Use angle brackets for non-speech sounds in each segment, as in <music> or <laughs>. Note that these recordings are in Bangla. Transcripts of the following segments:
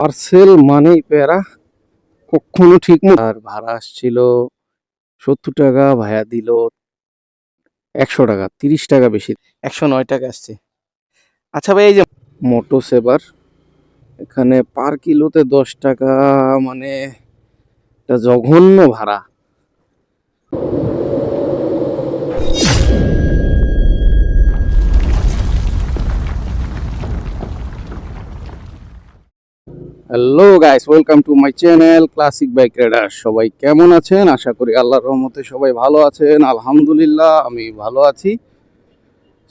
পার্সেল মানেই প্যারা কখনো ঠিক আর ভাড়া আসছিল সত্তর টাকা ভাড়া দিল একশো টাকা তিরিশ টাকা বেশি। একশো নয় টাকা আসছে। আচ্ছা ভাই এই যে মোটো সেবার এখানে পার কিলোতে দশ টাকা মানে এটা জঘন্য ভাড়া। Hello guys welcome to my channel classic bike rider সবাই কেমন আছেন? আশা করি আল্লাহর রহমতে সবাই ভালো আছেন। আলহামদুলিল্লাহ, আমি ভালো আছি।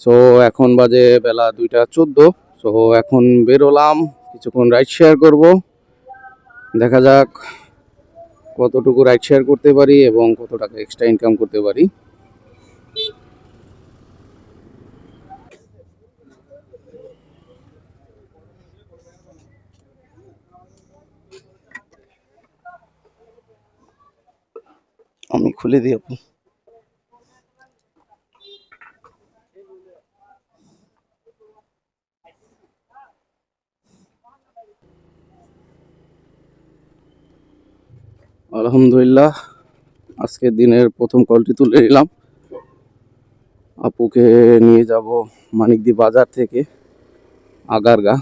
সো এখন বাজে বেলা দুইটা চোদ্দ। সো এখন বেরোলাম। কিছুক্ষণ রাইড শেয়ার করব। দেখা যাক কতটুকু রাইড শেয়ার করতে পারি এবং কত টাকা এক্সট্রা ইনকাম করতে পারি। আমি খুলে দিই আপু। আলহামদুলিল্লাহ আজকের দিনের প্রথম কলটি তুলে নিলাম। আপুকে নিয়ে যাব মানিকদি বাজার থেকে, আগারগা।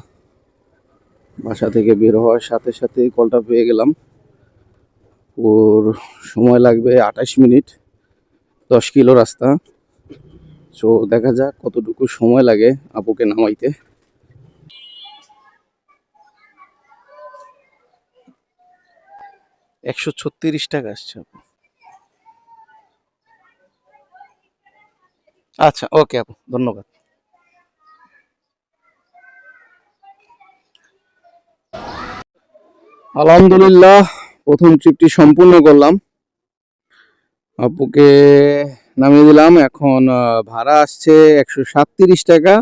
বাসা থেকে বের হওয়ার সাথে সাথে কলটা পেয়ে গেলাম। ওর সময় লাগবে আঠাশ মিনিট, দশ কিলো রাস্তা। সো দেখা যাক কতটুকু সময় লাগে আপুকে নামাইতে। একশো ছত্রিশ টাকা আসছে আপু। আচ্ছা ওকে আপু, ধন্যবাদ। আলহামদুলিল্লাহ প্রথম ট্রিপটি সম্পূর্ণ করলাম। আপুকে নামিয়ে দিলাম। এখন ভাড়া আসছে একশো টাকা।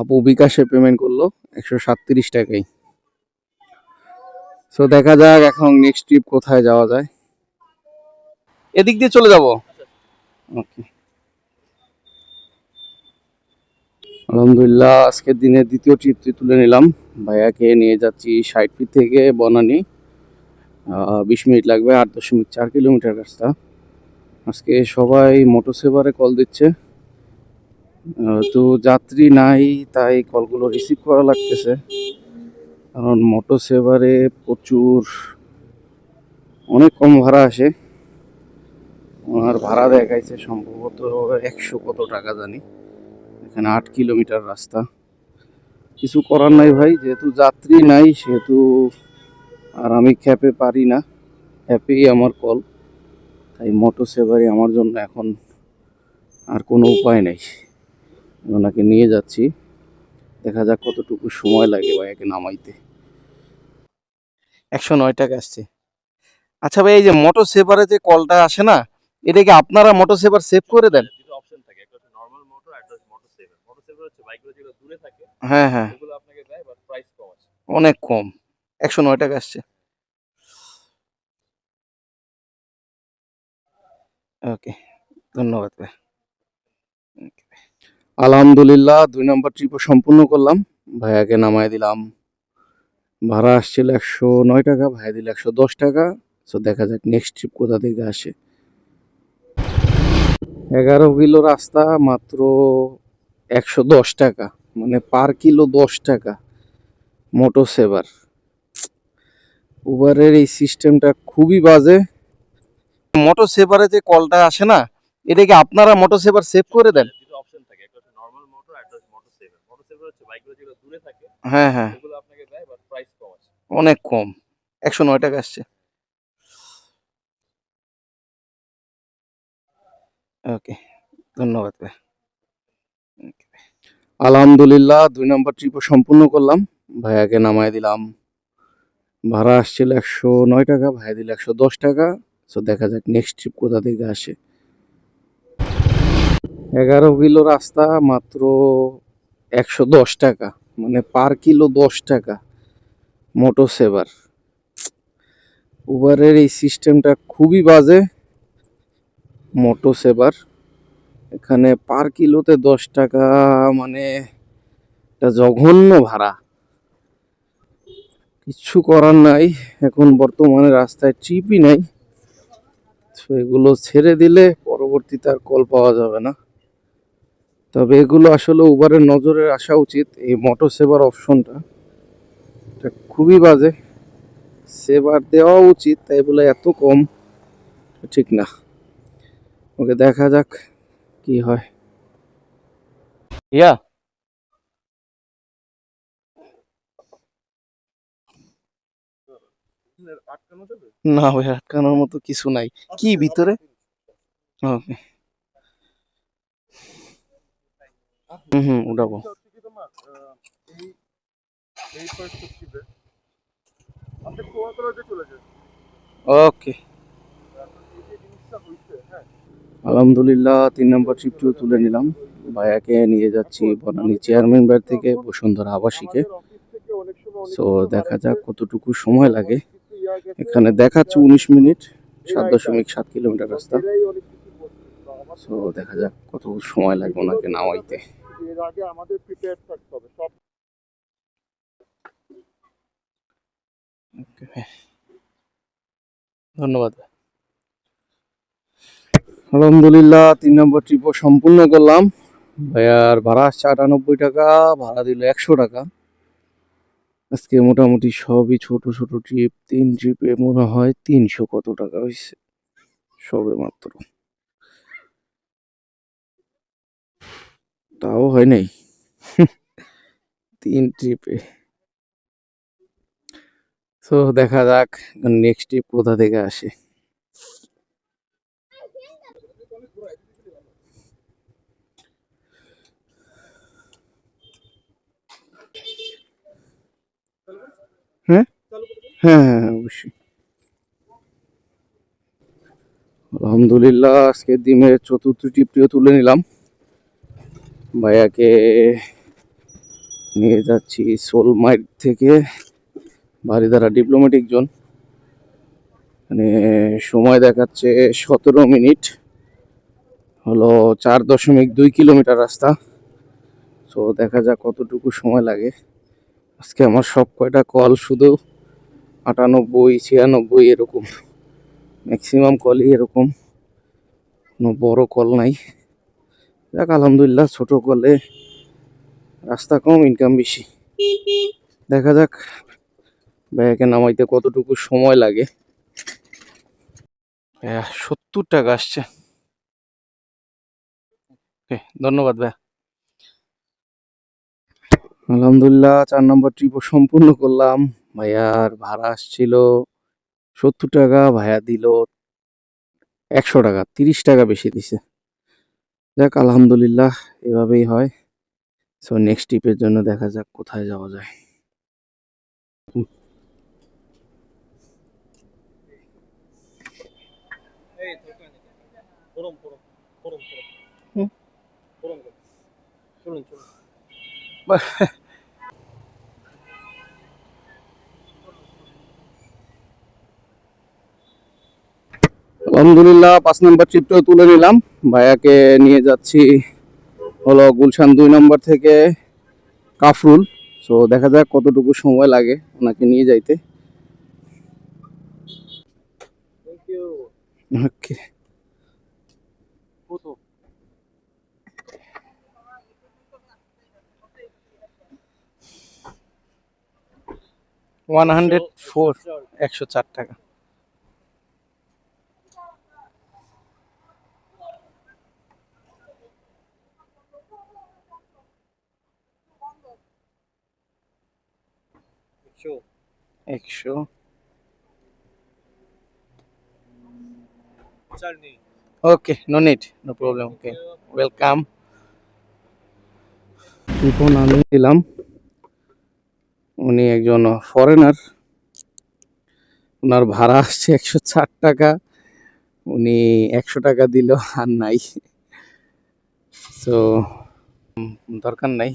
আপু বিকাশে পেমেন্ট করল একশো সাতত্রিশ টাকাই। সো দেখা যাক এখন নেক্সট ট্রিপ কোথায় যাওয়া যায়। এদিক দিয়ে চলে যাব? ওকে আলহামদুলিল্লাহ, আজকের দিনের দ্বিতীয় ট্রিপটি তুলে নিলাম। ভাইয়াকে নিয়ে যাচ্ছি ষাট ফিট থেকে বনানি। বিশ মিনিট লাগবে, আট দশমিক চার কিলোমিটার রাস্তা। আজকে সবাই মোটর সেভারে কল দিচ্ছে তো যাত্রী নাই, তাই কলগুলো রিসিভ করা লাগতেছে। কারণ মোটর সেভারে প্রচুর, অনেক কম ভাড়া আসে। ওনার ভাড়া দেখাইছে সম্ভবত একশো কত টাকা জানি। এখানে আট কিলোমিটার রাস্তা। কিছু করার নাই ভাই, যেহেতু যাত্রী নাই, সেহেতু আর আমি খ্যাপে পারি না। খ্যাপেই আমার কল। তাই মোটর সেভারি আমার জন্য এখন আর কোনো উপায় নেই। ওনাকে নিয়ে যাচ্ছি। দেখা যাক কতটুকু সময় লাগে ভাইয়াকে নামাইতে। একশো নয় টাকা আসছে। আচ্ছা ভাই এই যে মোটর সেভারে যে কলটা আসে না এটা কি আপনারা মোটর সেভার সেভ করে দেন? হ্যাঁ হ্যাঁ। অনেক কম। একশো নয় টাকা আসছে। ওকে ধন্যবাদ আলহামদুলিল্লাহ, দুই নম্বর ট্রিপও সম্পূর্ণ করলাম। ভাইয়াকে নামায় দিলাম। ভাড়া আসছিল একশো নয় টাকা, ভাইয়া দিল একশো দশ টাকা। তো দেখা যাক নেক্সট ট্রিপ কোথা থেকে আসে। এগারো কিলো রাস্তা মাত্র একশো দশ টাকা মানে পার কিলো দশ টাকা। মোটো সেভার উবারের এই সিস্টেমটা খুবই বাজে। মোটর সেভারে যে কলটা আসে না এটা কি আপনারা মোটর সেভার সেভ করে দেন? হ্যাঁ হ্যাঁ। অনেক কম। একশো নয় টাকা আসছে। ওকে ধন্যবাদ ভাই। আলহামদুলিল্লাহ দুই নম্বর ট্রিপও সম্পূর্ণ করলাম। ভাইয়াকে নামায় দিলাম। ভাড়া আসছিল একশো নয় টাকা ভাইয়া দিল একশো দশ টাকা। তো দেখা যাক নেক্সট ট্রিপ কোথা থেকে আসে। এগারো কিলো রাস্তা মাত্র একশো দশ টাকা মানে পার কিলো দশ টাকা, মোটো সেভার। উবারের এই সিস্টেমটা খুবই বাজে, মোটো সেভার। এখানে পার কিলোতে দশ টাকা মানে এটা জঘন্য ভাড়া। কিচ্ছু করার নাই। এখন বর্তমানে রাস্তায় ট্রিপই নাই। তো এগুলো ছেড়ে দিলে পরবর্তীতে আর কল পাওয়া যাবে না। তবে এগুলো আসলে উবারের নজরে আসা উচিত, এই মোটর সেবার অপশনটা এটা খুবই বাজে। সেবার দেওয়া উচিত, তাই বলে এত কম, ঠিক না। ওকে দেখা যাক কি হয়। ইয়া আটকানো যাবে না ভাই আটকানোর মতো কিছু নাই। কি ভিতরে? ওকে। হুম হুম উঠাবো। যান। ওকে। হ্যাঁ। আলহামদুলিল্লাহ তিন নম্বর ট্রিপটিও তুলে নিলাম। ভাইয়াকে নিয়ে যাচ্ছি বনানী চেয়ারম্যান বাড়ি থেকে বসুন্ধরা আবাসিকে। সো দেখা যাক কতটুকু সময় লাগে। এখানে দেখাচ্ছে উনিশ মিনিট সাত দশমিক সাত কিলোমিটার রাস্তা। তো দেখা যাক কত সময় লাগবে ওনাকে নামাইতে। এর আগে আমাদের প্রিপেয়ার থাকতে হবে সব ধন্যবাদ। আলহামদুলিল্লাহ তিন নম্বর ট্রিপও সম্পূর্ণ করলাম। ভাইয়ার ভাড়া আসছে আটানব্বই টাকা ভাড়া দিল একশো টাকা। আজকে মোটামুটি সবই ছোট ছোট ট্রিপ তিন ট্রিপে মনে হয় তিনশো কত টাকা হয়েছে। সবে মাত্র। তাও হয় নাই। তিন ট্রিপে তো দেখা যাক নেক্সট ট্রিপ কোথা থেকে আসে। হ্যাঁ? হ্যাঁ হ্যাঁ হ্যাঁ, অবশ্যই। আলহামদুলিল্লাহ আজকে দিনের চতুর্থ টিপটিও তুলে নিলাম। ভাইয়াকে নিয়ে যাচ্ছি সোলমাইট থেকে। বাড়িধারা ডিপ্লোম্যাটিক জোন মানে সময় দেখাচ্ছে সতেরো মিনিট। হলো চার দশমিক দুই কিলোমিটার রাস্তা। তো দেখা যাক কতটুকু সময় লাগে। আজকে আমার সব কয়টা কল শুধু আটানব্বই, ছিয়ানব্বই এরকম। ম্যাক্সিমাম কলই এরকম। কোনো বড় কল নাই। যাক, আলহামদুলিল্লাহ, ছোট কলে রাস্তা কম ইনকাম বেশি। দেখা যাক ভাইয়াকে নামাইতে কতটুকু সময় লাগে। সত্তর টাকা আসছে। ধন্যবাদ ভাইয়া। আলহামদুলিল্লাহ চার নম্বর ট্রিপও সম্পূর্ণ করলাম। ভাইয়ার ভাড়া আসছিল সত্তর টাকা ভাইয়া দিল একশো টাকা তিরিশ টাকা বেশি দিছে। যাক আলহামদুলিল্লাহ এভাবেই হয়। সো নেক্সট ট্রিপের জন্য দেখা যাক কোথায় যাওয়া যায়। চলুন আলহামদুলিল্লাহ পাঁচ নম্বর চিত্র তুলে নিলাম। ভাইয়াকে নিয়ে যাচ্ছি হলো গুলশান দুই নম্বর থেকে কাফরুল। সো দেখা যাক কতটুকু সময় লাগে ওনাকে নিয়ে যাইতে। ওকে ওয়ান হান্ড্রেড ফোর একশো চার টাকা একশো একশো। চার okay no need no problem okay welcome টিপন আমি দিলাম। উনি একজন ফরেনার ওনার ভাড়া আসছে একশো চার টাকা। উনি একশো টাকা দিল আর নাই। তো দরকার নাই।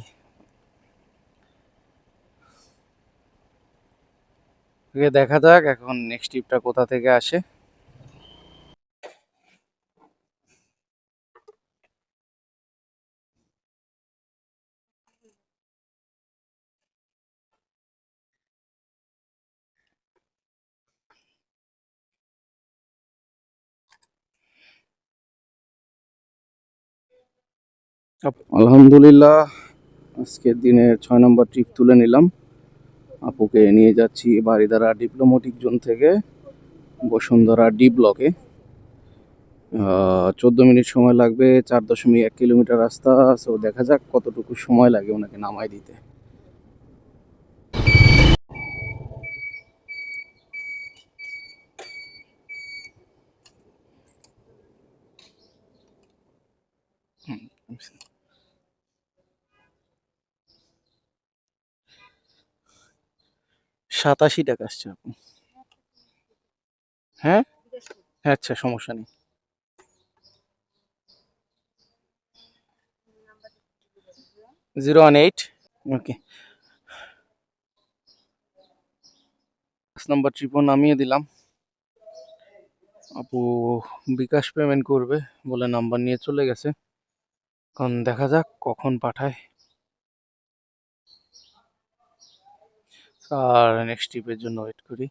আগে দেখা যাক এখন নেক্সট টিপটা কোথা থেকে আসে। আলহামদুলিল্লাহ, আজকের দিনে ছয় নম্বর ট্রিপ তুলে নিলাম। আপুকে নিয়ে যাচ্ছি বাড়িদারা ডিপ্লোমেটিক জোন থেকে, বসুন্ধরা ডি ব্লকে চোদ্দ মিনিট সময় লাগবে, চার দশমিক এক কিলোমিটার রাস্তা সো দেখা যাক কতটুকু সময় লাগে ওনাকে নামাই দিতে। সাতাশি টাকা আসছে আপু হ্যাঁ? আচ্ছা সমস্যা নেই। Zero one eight, okay. Number ট্রিপও নামিয়ে দিলাম। আপু বিকাশ পেমেন্ট করবে বলে নাম্বার নিয়ে চলে গেছে। এখন দেখা যাক কখন পাঠায়। আর নেক্সট ট্রিপের জন্য ওয়েট করি।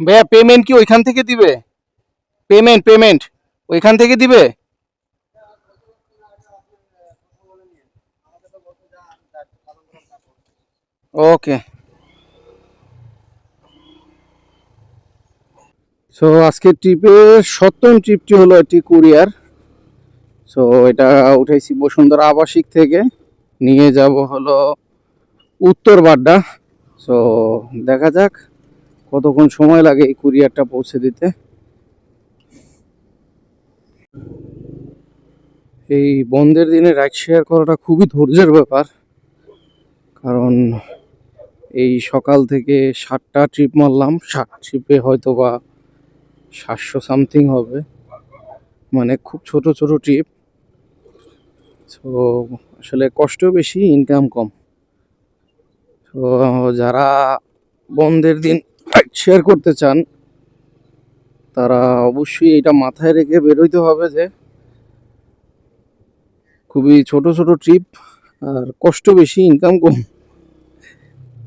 ভাইয়া পেমেন্ট কি ওইখান থেকে দিবে? পেমেন্ট পেমেন্ট ওইখান থেকে দিবে? ওকে সো আজকের ট্রিপের সপ্তম ট্রিপটি হলো একটি কুরিয়ার সো এটা উঠাইছি বসুন্ধরা আবাসিক থেকে। নিয়ে যাব হলো উত্তর বাড্ডা। সো দেখা যাক কতক্ষণ সময় লাগে এই কুরিয়ারটা পৌঁছে দিতে। এই বন্ধের দিনে রাইড শেয়ার করাটা খুবই ধৈর্যের ব্যাপার। কারণ এই সকাল থেকে সাতটা ট্রিপ মারলাম, সাত ট্রিপে হয়তো বা সাতশো সামথিং হবে। মানে খুব ছোট ছোট ট্রিপ তো আসলে কষ্ট বেশি ইনকাম কম। তো যারা বন্ধের দিন শেয়ার করতে চান তারা অবশ্যই এটা মাথায় রেখে বেরোইতে হবে যে খুবই ছোট ছোট ট্রিপ আর কষ্ট বেশি ইনকাম কম।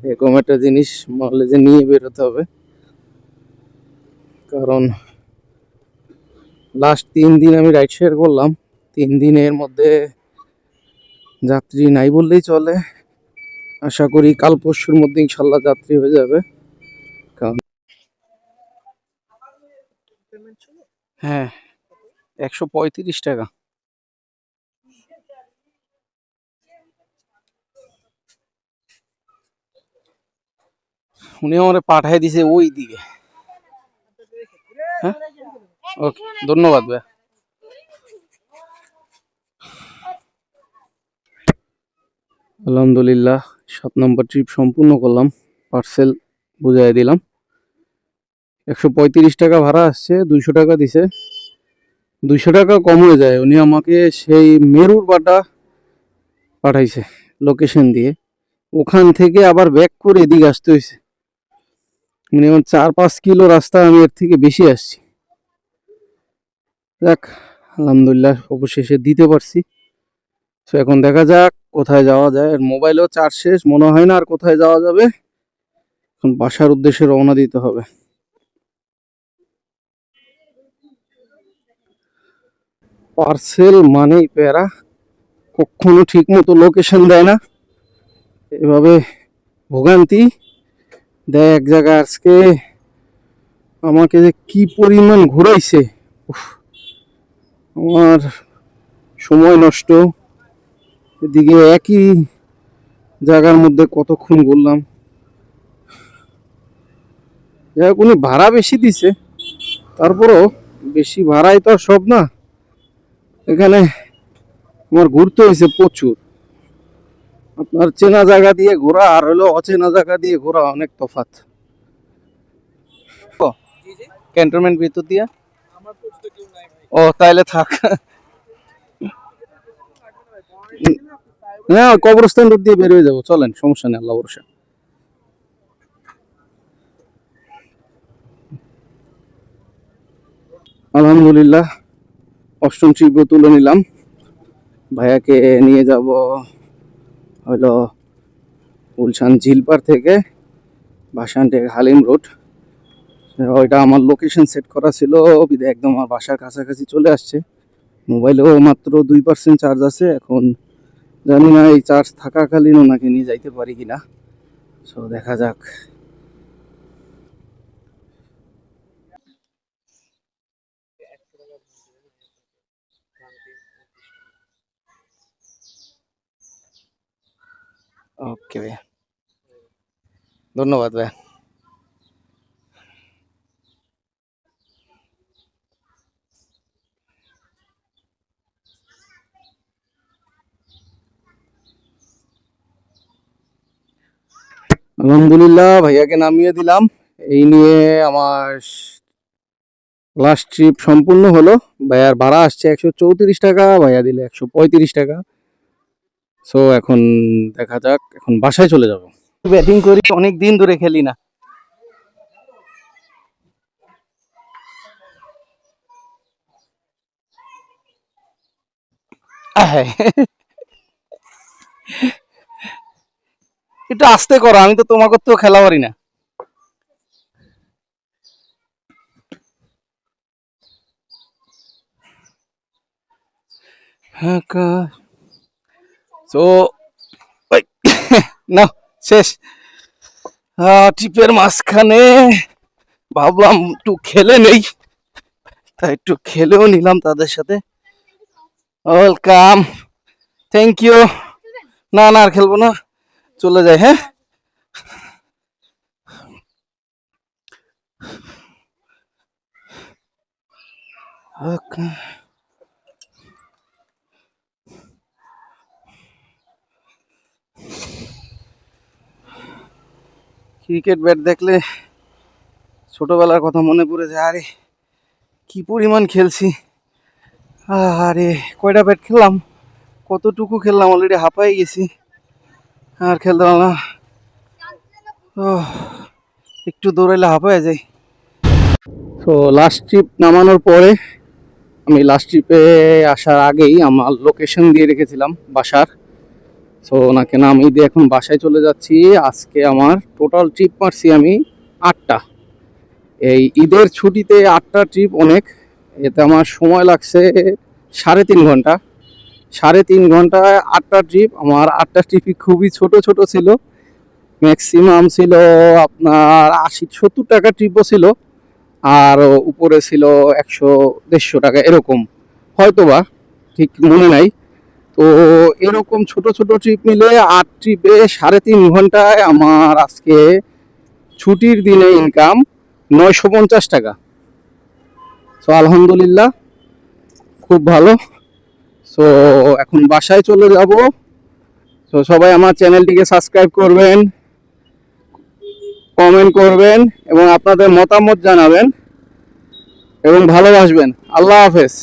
এরকম একটা জিনিস যে নিয়ে বেরোতে হবে। কারণ লাস্ট তিন দিন আমি রাইড শেয়ার করলাম। তিন দিনের মধ্যে যাত্রী নাই বললেই চলে। আশা করি কাল পরশুর মধ্যে ইনশাল্লাহ যাত্রী হয়ে যাবে কারণ হ্যাঁ একশো পঁয়ত্রিশ টাকা। উনি আমার পাঠাই দিছে ওই দিকে হ্যাঁ? ওকে, ধন্যবাদ ভাই আলহামদুলিল্লাহ, সাত নম্বর ট্রিপ সম্পূর্ণ করলাম, পার্সেল বুঝাই দিলাম। একশো পঁয়ত্রিশ টাকা ভাড়া আসছে, দুইশো টাকা দিছে। দুইশো টাকা কম হয়ে যায়। উনি আমাকে সেই মেরুর বাটা পাঠাইছে লোকেশন দিয়ে। ওখান থেকে আবার ব্যাক করে এদিকে আসতে হয়েছে মিনিমাম চার পাঁচ কিলো রাস্তা আমি এর থেকে বেশি আসছি। যাক, আলহামদুলিল্লাহ অবশেষে দিতে পারছি। তো এখন দেখা যাক কোথায় যাওয়া যায়। আর মোবাইলেও চার্জ শেষ, মনে হয় না আর কোথায় যাওয়া যাবে। এখন বাসার উদ্দেশ্যে রওনা দিতে হবে। পার্সেল মানেই প্যারা। কখনো ঠিক মতো লোকেশন দেয় না। এভাবে ভোগান্তি। দেয় এক জায়গায় আজকে আমাকে যে কি পরিমাণ ঘুরাইছে। আমার সময় নষ্ট। এদিকে একই জায়গার মধ্যে কতক্ষণ ঘুরলাম। যাই হোক, উনি ভাড়া বেশি দিছে। তারপরও বেশি ভাড়াই তো আর সব না। এখানে আমার ঘুরতে হয়েছে প্রচুর। আপনার চেনা জায়গা দিয়ে ঘোরা আর হলো অচেনা জায়গা দিয়ে ঘোরা অনেক তফাৎ। ক্যান্টনমেন্ট ভিতর দিয়া? ও, তাইলে থাক। হ্যাঁ কবরস্থান রোড দিয়ে বের হয়ে যাব। চলেন, সমস্যা নেই আল্লাহ ভরসা। আলহামদুলিল্লাহ। অষ্টম ট্রিপও তুলে নিলাম। ভাইয়াকে নিয়ে যাব হলো গুলশান ঝিলপার থেকে ভাসানটেক হালিম রোড। ওইটা আমার লোকেশন সেট করা ছিল একদম আমার বাসার কাছাকাছি চলে আসছে। মোবাইলেও মাত্র দুই পার্সেন্ট চার্জ আছে, এখন জানি না এই চার্জ থাকাকালীন ওনাকে নিয়ে যাইতে পারি কিনা। সো দেখা যাক। ওকে ভাইয়া ধন্যবাদ ভাইয়া আলহামদুলিল্লাহ ভাইয়াকে নামিয়ে দিলাম এই নিয়ে আমার লাস্ট ট্রিপ সম্পূর্ণ হলো। ভাইয়ার ভাড়া আসছে একশো চৌত্রিশ টাকা, ভাইয়া দিলে একশো পঁয়ত্রিশ টাকা। সো এখন দেখা যাক, এখন বাসায় চলে যাব। ব্যাটিং করি, অনেক দিন ধরে খেলি না। একটু আস্তে করো, আমি তো তোমাকে তো খেলা পারি না। তো না <laughs> শেষ। ট্রিপের মাঝখানে ভাবলাম একটু খেলে নেই। তাই একটু খেলেও নিলাম তাদের সাথে। ওয়েলকাম থ্যাংক ইউ না না, আর খেলব না। চলে যায় হ্যাঁ? Okay. ক্রিকেট ব্যাট দেখলে ছোটবেলার কথা মনে পড়ে যায় আরে কি পরিমাণ খেলছি। আরে কয়টা ব্যাট খেললাম? কতটুকু খেললাম? অলরেডি হাঁপাই গেছি। আর খেলতে পারলাম ওহ, একটু দৌড়াইলে হাঁপায় যাই। তো লাস্ট ট্রিপ নামানোর পরে আমি লাস্ট ট্রিপে আসার আগেই আমার লোকেশন দিয়ে রেখেছিলাম বাসার। সো ওনাকে নামিয়ে দিয়ে এখন বাসায় চলে যাচ্ছি। আজকে আমার টোটাল ট্রিপ মারছি আমি আটটা। এই ঈদের ছুটিতে আটটা ট্রিপ অনেক। এতে আমার সময় লাগছে সাড়ে তিন ঘণ্টা। সাড়ে তিন ঘন্টায় আটটা ট্রিপ আমার আটটা ট্রিপই খুবই ছোট ছোট ছিল। ম্যাক্সিমাম ছিল আপনার আশি সত্তর টাকা ট্রিপও ছিল। আর উপরে ছিল একশো দেড়শো টাকা, এরকম। হয়তোবা, ঠিক মনে নাই। তো এরকম ছোট ছোট ট্রিপ মিলে আট ট্রিপে সাড়ে তিন ঘন্টায় আমার আজকে ছুটির দিনে ইনকাম নয়শো পঞ্চাশ টাকা। সো আলহামদুলিল্লাহ, খুব ভালো। সো এখন বাসায় চলে যাব। তো সবাই আমার চ্যানেলটিকে সাবস্ক্রাইব করবেন কমেন্ট করবেন এবং আপনাদের মতামত জানাবেন এবং ভালোবাসবেন। আল্লাহ হাফেজ।